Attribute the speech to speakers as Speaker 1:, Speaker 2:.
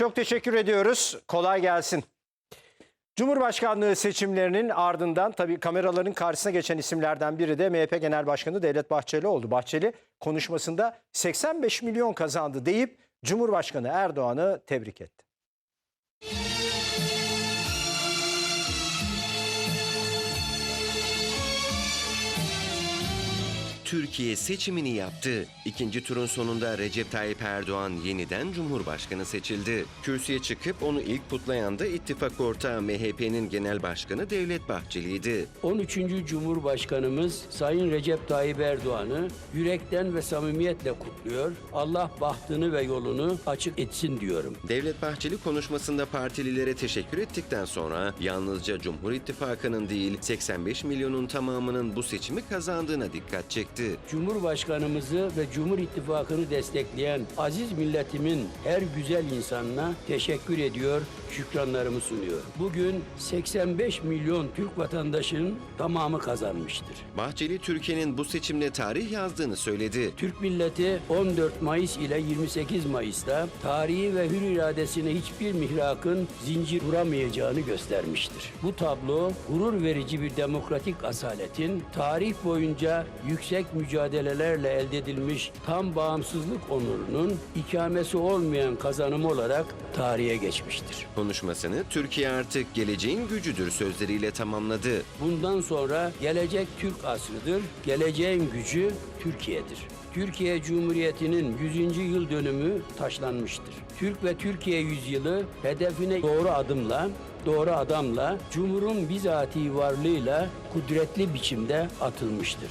Speaker 1: Çok teşekkür ediyoruz. Kolay gelsin. Cumhurbaşkanlığı seçimlerinin ardından tabii kameraların karşısına geçen isimlerden biri de MHP Genel Başkanı Devlet Bahçeli oldu. Bahçeli konuşmasında 85 milyon kazandı deyip Cumhurbaşkanı Erdoğan'ı tebrik etti.
Speaker 2: Türkiye seçimini yaptı. İkinci turun sonunda Recep Tayyip Erdoğan yeniden Cumhurbaşkanı seçildi. Kürsüye çıkıp onu ilk kutlayan da ittifak ortağı MHP'nin genel başkanı Devlet Bahçeli'ydi.
Speaker 3: 13. Cumhurbaşkanımız Sayın Recep Tayyip Erdoğan'ı yürekten ve samimiyetle kutluyor. Allah bahtını ve yolunu açık etsin diyorum.
Speaker 2: Devlet Bahçeli konuşmasında partililere teşekkür ettikten sonra yalnızca Cumhur İttifakı'nın değil 85 milyonun tamamının bu seçimi kazandığına dikkat çekti.
Speaker 3: Cumhurbaşkanımızı ve Cumhur İttifakı'nı destekleyen aziz milletimin her güzel insanına teşekkür ediyor, şükranlarımı sunuyorum. Bugün 85 milyon Türk vatandaşının tamamı kazanmıştır.
Speaker 2: Bahçeli Türkiye'nin bu seçimle tarih yazdığını söyledi.
Speaker 3: Türk milleti 14 Mayıs ile 28 Mayıs'ta tarihi ve hür iradesine hiçbir mihrakın zincir vuramayacağını göstermiştir. Bu tablo gurur verici bir demokratik asaletin tarih boyunca yüksek mücadelelerle elde edilmiş tam bağımsızlık onurunun ikamesi olmayan kazanımı olarak tarihe geçmiştir.
Speaker 2: Konuşmasını Türkiye artık geleceğin gücüdür sözleriyle tamamladı.
Speaker 3: Bundan sonra gelecek Türk asrıdır, geleceğin gücü Türkiye'dir. Türkiye Cumhuriyeti'nin 100. yıl dönümü taşlanmıştır. Türk ve Türkiye yüzyılı hedefine doğru adımla, doğru adamla, Cumhur'un bizatihi varlığıyla kudretli biçimde atılmıştır.